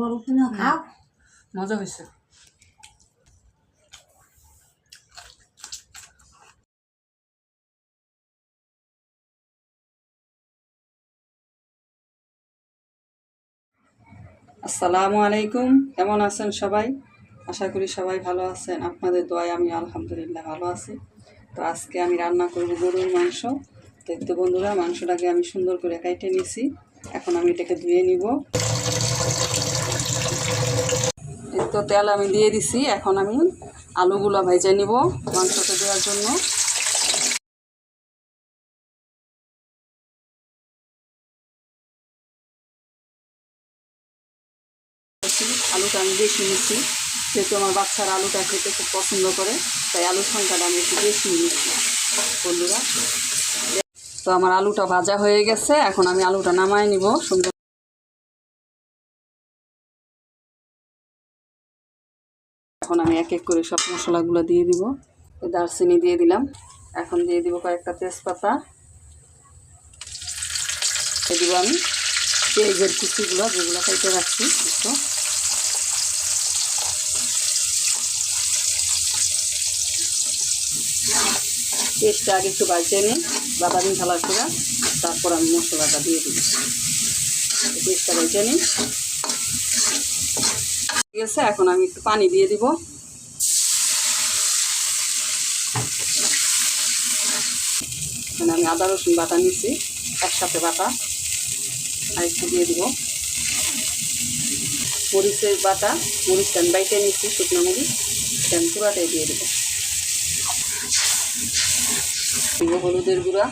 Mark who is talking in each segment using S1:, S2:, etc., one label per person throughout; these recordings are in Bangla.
S1: বড় কিনা খাও
S2: মজা হয়েছে আসসালামু আলাইকুম কেমন আছেন সবাই? আশা করি সবাই ভালো আছেন। আপনাদের দোয়ায় আমি আলহামদুলিল্লাহ ভালো আছি। তো আজকে আমি রান্না করব গরুর মাংস। তো এই তো বন্ধুরা মাংসটাকে আমি সুন্দর করে কাইটে নিছি এখন আমি এটাকে ধুয়ে নিব। তো তেল আমি দিয়ে দিছি, এখন আমি আলুগুলো ভেজে নিব মাংসটা দেওয়ার জন্য। আলুটা আমি বেশি নিচ্ছি যেহেতু আমার বাচ্চারা আলুটা খেতে খুব পছন্দ করে, তাই আলুর সংখ্যাটা আমি একটু বেশি নিচ্ছি বন্ধুরা। তো আমার আলুটা ভাজা হয়ে গেছে, এখন আমি আলুটা নামায় নিব, সুন্দর এখন আমি এক এক করে সব মশলাগুলো দিয়ে দিব। দারচিনি দিয়ে দিলাম। এখন দিয়ে দিব কয়েকটা তেজপাতা। দিব আমি পেঁয়াজের কুচিগুলো যেগুলো কেটে রাখছি একটু পেস্টটা আগে একটু বাজিয়ে নিই, বাদামি ঢালার করে তারপর আমি মশলাটা দিয়ে দিই পেস্টটা বাজিয়ে নিই। আছে এখন আমি একটু পানি দিয়ে দিব। এখানে আমি আদা, রসুন বাটা নিচ্ছি একসাথে বাটা। আর একটু দিয়ে দিব। মরিচের বাটা, মরিচটা আমি বাইটে নিচ্ছি শুকনো মরিচ, সেটা আমি দিয়ে দেবো। দিব হলুদের গুঁড়া।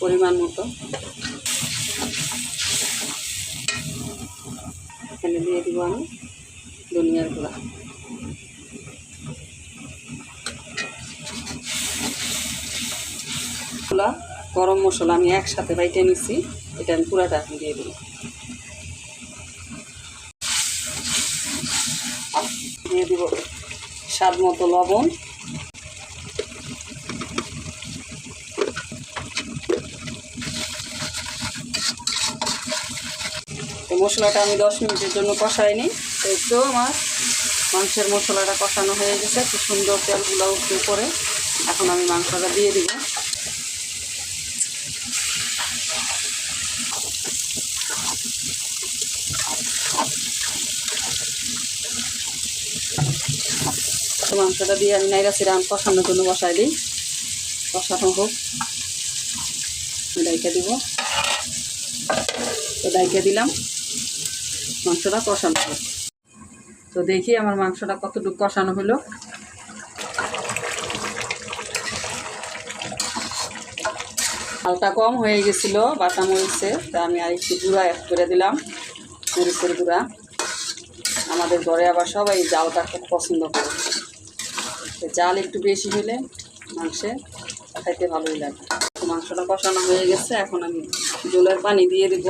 S2: পরিমাণ মতো। এখানে দিয়ে দিব আমি ধনিয়ার গুঁড়া। মশলা গরম মশলা আমি একসাথে বাইটে নিছি, এটা আমি পুরাটা এখন দিয়ে দেবো। দিয়ে দিব স্বাদ মতো লবণ এই মশলাটা আমি দশ মিনিটের জন্য কষাইনি। তো একটু আমার মাংসের মশলাটা কষানো হয়ে গেছে, খুব সুন্দর তেলগুলো পরে এখন আমি মাংসটা দিয়ে দিব। তো মাংসটা দিয়ে আমি নাইরা সিরাম কষানোর জন্য বসাই দিই। কষানো হোক। ডাইকা দিব। তো দিলাম। মাংসটা কষানো হোক তো দেখি আমার মাংসটা কতটুকু কষানো হলো। হালকা কম হয়ে গেছিল বাটা মরিচে, তা আমি আর একটু গুঁড়া অ্যাড করে দিলাম, মরিচের গুঁড়া। আমাদের ঘরে আবার সবাই জালটা খুব পছন্দ করে। জাল একটু বেশি হলে মাংসে খাইতে ভালোই লাগে। মাংসটা কষানো হয়ে গেছে, এখন আমি জলের পানি দিয়ে দেব।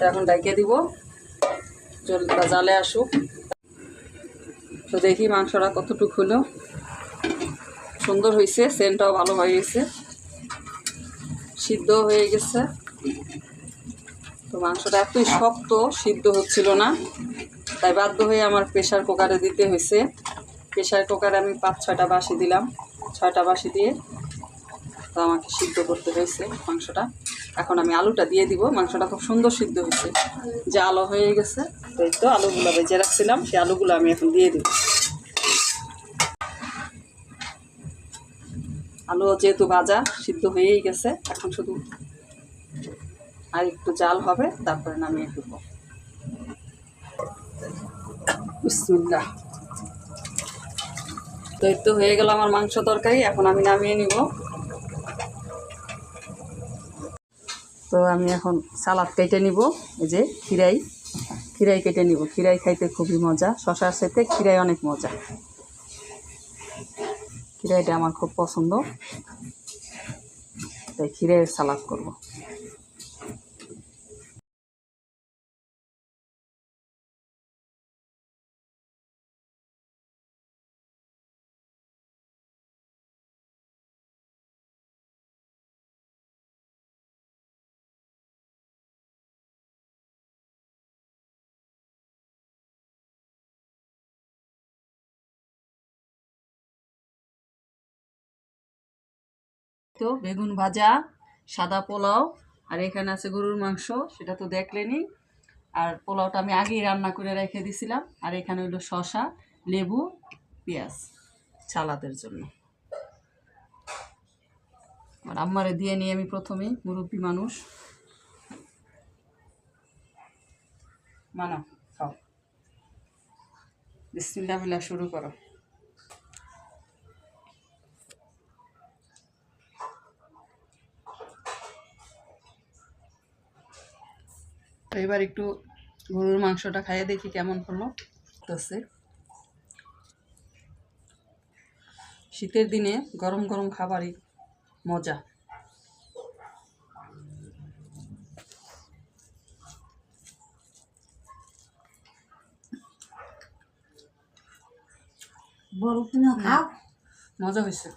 S2: তো এখন ডাকিয়ে দিব। জলটা জালে আসুক। তো দেখি মাংসটা কতটুকু হলো। সুন্দর হয়েছে সেন্টটাও ভালো হয়ে গেছে। সিদ্ধ হয়ে গেছে। তো মাংসটা এতই শক্ত, সিদ্ধ হচ্ছিল না। তাই বাধ্য হয়ে আমার প্রেশার কুকারে দিতে হয়েছে। প্রেশার কুকারে আমি পাঁচ, ছয়টা বাসি দিলাম। ছয়টা বাসি দিয়ে তো আমাকে সিদ্ধ করতে হয়েছে মাংসটা। এখন আমি আলুটা দিয়ে দিব, মাংসটা খুব সুন্দর সিদ্ধ হয়েছে। যে আলো হয়ে গেছে, এই তো আলুগুলো বেজে রাখছিলাম, সেই আলুগুলো আমি এখন দিয়ে দিব। আলু যেহেতু ভাজা, সিদ্ধ হয়েই গেছে, এখন শুধু আর একটু জাল হবে, তারপরে নামিয়ে দেবো বিসমিল্লাহ। হয়ে গেল আমার মাংস তরকারি, এখন আমি নামিয়ে নিব। তো আমি এখন সালাদ কেটে নিব, এই যে খিরাই। খিরাই কেটে নিব। খিরাই খাইতে খুবই মজা। শশার সাথে খিরাই অনেক মজা। খিরাইটা আমার খুব পছন্দ। তাই খিরাইয়ের সালাদ করব। তো বেগুন ভাজা, সাদা পোলাও, আর এখানে আছে গরুর মাংস, সেটা তো দেখলেনি। আর পোলাওটা আমি আগেই রান্না করে রেখে দিছিলাম। আর এখানে হলো শসা, লেবু, পেঁয়াজ সালাদের জন্য। আর আম্মারে দিয়ে নিই আমি প্রথমেই মুরব্বী মানুষ। মানা, খাও। বিসমিল্লাহ শুরু করো। তো এবার একটু গরুর মাংসটা খাইয়ে দেখি কেমন হলো। আছে শীতের দিনে গরম গরম খাবারই মজা।
S1: বড় তুমি খাও।
S2: মজা হয়েছে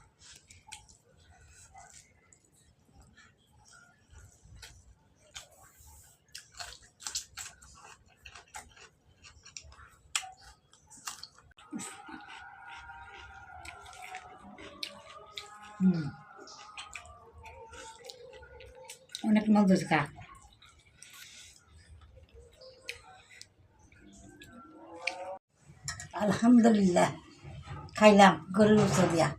S1: অনেক মজা হয়েছে খা। আলহামদুলিল্লাহ, খাইলাম, গরুর দিয়া।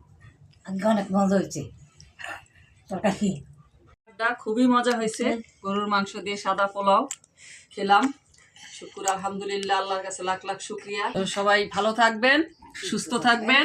S1: অনেক মজা হয়েছে তরকারি।
S2: খুবই মজা হয়েছে। গরুর মাংস দিয়ে সাদা পোলাও খেলাম। শুকুর, আলহামদুলিল্লাহ, আল্লাহর কাছে লাখ লাখ শুক্রিয়া। সবাই ভালো থাকবেন, সুস্থ থাকবেন।